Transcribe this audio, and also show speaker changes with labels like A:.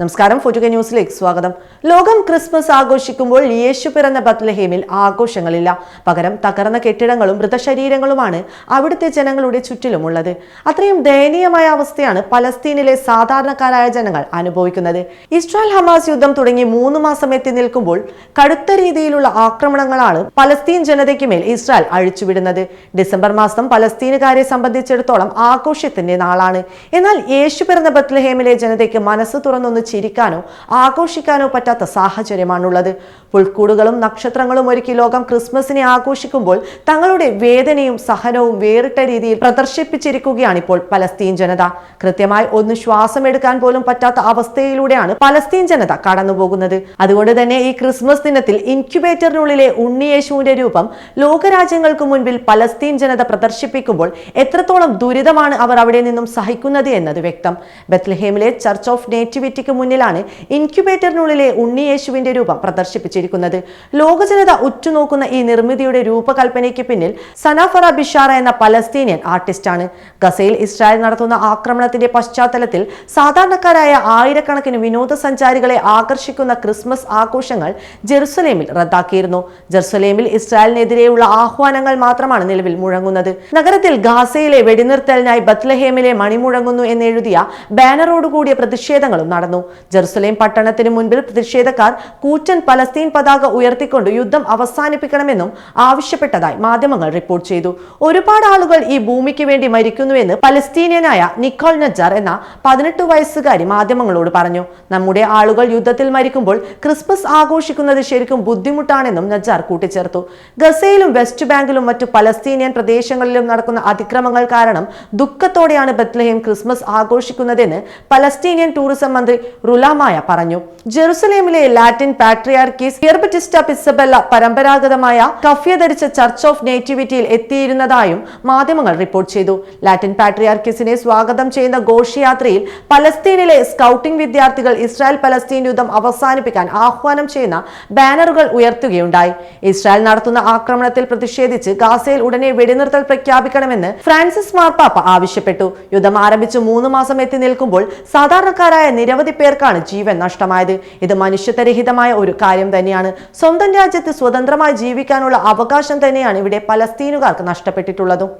A: നമസ്കാരം ഫോർട്ടുക ന്യൂസിലേക്ക് സ്വാഗതം. ലോകം ക്രിസ്മസ് ആഘോഷിക്കുമ്പോൾ യേശു പിറന്ന ബത്ലഹേമിൽ ആഘോഷങ്ങളില്ല. പകരം തകർന്ന കെട്ടിടങ്ങളും മൃതശരീരങ്ങളുമാണ് അവിടുത്തെ ജനങ്ങളുടെ ചുറ്റിലുമുള്ളത്. അത്രയും ദയനീയമായ അവസ്ഥയാണ് പലസ്തീനിലെ സാധാരണക്കാരായ ജനങ്ങൾ അനുഭവിക്കുന്നത്. ഇസ്രായേൽ ഹമാസ് യുദ്ധം തുടങ്ങി മൂന്ന് മാസം എത്തി നിൽക്കുമ്പോൾ കടുത്ത രീതിയിലുള്ള ആക്രമണങ്ങളാണ് പലസ്തീൻ ജനതയ്ക്ക് മേൽ ഇസ്രായേൽ അഴിച്ചുവിടുന്നത്. ഡിസംബർ മാസം പലസ്തീനുകാരെ സംബന്ധിച്ചിടത്തോളം ആഘോഷത്തിന്റെ നാളാണ്. എന്നാൽ യേശു പിറന്ന ബത്ലഹേമിലെ ജനതയ്ക്ക് മനസ്സ് തുറന്നൊന്ന് ചിരിക്കാനോ ആഘോഷിക്കാനോ പറ്റാത്ത സാഹചര്യമാണുള്ളത്. പുൽക്കൂടുകളും നക്ഷത്രങ്ങളും ഒരുക്കി ലോകം ക്രിസ്മസിനെ ആഘോഷിക്കുമ്പോൾ തങ്ങളുടെ വേദനയും സഹനവും വേറിട്ട രീതിയിൽ പ്രദർശിപ്പിച്ചിരിക്കുകയാണ് ഇപ്പോൾ പലസ്തീൻ ജനത. കൃത്യമായി ഒന്ന് ശ്വാസം എടുക്കാൻ പോലും പറ്റാത്ത അവസ്ഥയിലൂടെയാണ് പലസ്തീൻ ജനത കടന്നുപോകുന്നത്. അതുകൊണ്ട് തന്നെ ഈ ക്രിസ്മസ് ദിനത്തിൽ ഇൻക്യുബേറ്ററിനുള്ളിലെ ഉണ്ണിയേശുവിന്റെ രൂപം ലോകരാജ്യങ്ങൾക്ക് മുൻപിൽ പലസ്തീൻ ജനത പ്രദർശിപ്പിക്കുമ്പോൾ എത്രത്തോളം ദുരിതമാണ് അവർ അവിടെ നിന്നും സഹിക്കുന്നത് എന്നത് വ്യക്തം. ബത്ലഹേമിലെ ചർച്ച് ഓഫ് നേറ്റിവിറ്റിക്ക് മുന്നിലാണ് ഇൻക്യുബേറ്ററിനുള്ളിലെ ഉണ്ണിയേശുവിന്റെ രൂപം പ്രദർശിപ്പിച്ചിരിക്കുന്നത്. ലോകജനത ഉറ്റുനോക്കുന്ന ഈ നിർമ്മിതിയുടെ രൂപകൽപ്പനയ്ക്ക് പിന്നിൽ സനാഫറ ബിഷാറ എന്ന പലസ്തീനിയൻ ആർട്ടിസ്റ്റാണ്. ഗസയിൽ ഇസ്രായേൽ നടത്തുന്ന ആക്രമണത്തിന്റെ പശ്ചാത്തലത്തിൽ സാധാരണക്കാരായ ആയിരക്കണക്കിന് വിനോദസഞ്ചാരികളെ ആകർഷിക്കുന്ന ക്രിസ്മസ് ആഘോഷങ്ങൾ ജെറുസലേമിൽ റദ്ദാക്കിയിരുന്നു. ജെറുസലേമിൽ ഇസ്രായേലിനെതിരെയുള്ള ആഹ്വാനങ്ങൾ മാത്രമാണ് നിലവിൽ മുഴങ്ങുന്നത്. നഗരത്തിൽ ഗാസയിലെ വെടിനിർത്തലിനായി ബത്ലഹേമിലെ മണിമുഴങ്ങുന്നു എന്നെഴുതിയ ബാനറോടുകൂടിയ പ്രതിഷേധങ്ങളും നടന്നു. ജെറുസലേം പട്ടണത്തിന് മുൻപിൽ പ്രതിഷേധക്കാർ കൂറ്റൻ പലസ്തീൻ പതാക ഉയർത്തിക്കൊണ്ട് യുദ്ധം അവസാനിപ്പിക്കണമെന്നും ആവശ്യപ്പെട്ടതായി മാധ്യമങ്ങൾ റിപ്പോർട്ട് ചെയ്തു. ഒരുപാട് ആളുകൾ ഈ ഭൂമിക്ക് വേണ്ടി മരിക്കുന്നുവെന്ന് പലസ്തീനിയനായ നിക്കോൾ നജാർ എന്ന പതിനെട്ട് വയസ്സുകാരി മാധ്യമങ്ങളോട് പറഞ്ഞു. നമ്മുടെ ആളുകൾ യുദ്ധത്തിൽ മരിക്കുമ്പോൾ ക്രിസ്മസ് ആഘോഷിക്കുന്നത് ശരിക്കും ബുദ്ധിമുട്ടാണെന്നും നജാർ കൂട്ടിച്ചേർത്തു. ഗസയിലും വെസ്റ്റ് ബാങ്കിലും മറ്റു പലസ്തീനിയൻ പ്രദേശങ്ങളിലും നടക്കുന്ന അതിക്രമങ്ങൾ കാരണം ദുഃഖത്തോടെയാണ് ബത്ലഹേം ക്രിസ്മസ് ആഘോഷിക്കുന്നതെന്ന് പലസ്തീനിയൻ ടൂറിസം മന്ത്രി റുലാമായ പറഞ്ഞു. ജെറുസലേമിലെ ലാറ്റിൻ പാട്രിയാർക്കീസ് ഹിയർബറ്റിസ്റ്റ പിസബെല്ല പരമ്പരാഗതമായ കഫ്യ ധരിച്ച ചർച്ച് ഓഫ് നേറ്റിവിറ്റിയിൽ എത്തിയിരുന്നതായും മാധ്യമങ്ങൾ റിപ്പോർട്ട് ചെയ്തു. ലാറ്റിൻ പാട്രിയാർക്കീസിനെ സ്വാഗതം ചെയ്യുന്ന ഘോഷയാത്രയിൽ പലസ്തീനിലെ സ്കൗട്ടിംഗ് വിദ്യാർത്ഥികൾ ഇസ്രായേൽ പലസ്തീൻ യുദ്ധം അവസാനിപ്പിക്കാൻ ആഹ്വാനം ചെയ്യുന്ന ബാനറുകൾ ഉയർത്തുകയുണ്ടായി. ഇസ്രായേൽ നടത്തുന്ന ആക്രമണത്തിൽ പ്രതിഷേധിച്ച് ഗാസയിൽ ഉടനെ വെടിനിർത്തൽ പ്രഖ്യാപിക്കണമെന്ന് ഫ്രാൻസിസ് മാർപ്പാപ്പ ആവശ്യപ്പെട്ടു. യുദ്ധം ആരംഭിച്ച് മൂന്ന് മാസം എത്തി നിൽക്കുമ്പോൾ സാധാരണക്കാരായ നിരവധി പേർക്കാണ് ജീവൻ നഷ്ടമായത്. ഇത് മനുഷ്യത്വരഹിതമായ ഒരു കാര്യം തന്നെയാണ്. സ്വന്തം രാജ്യത്ത് സ്വതന്ത്രമായി ജീവിക്കാനുള്ള അവകാശം തന്നെയാണ് ഇവിടെ പലസ്തീനുകാർക്ക് നഷ്ടപ്പെട്ടിട്ടുള്ളതും.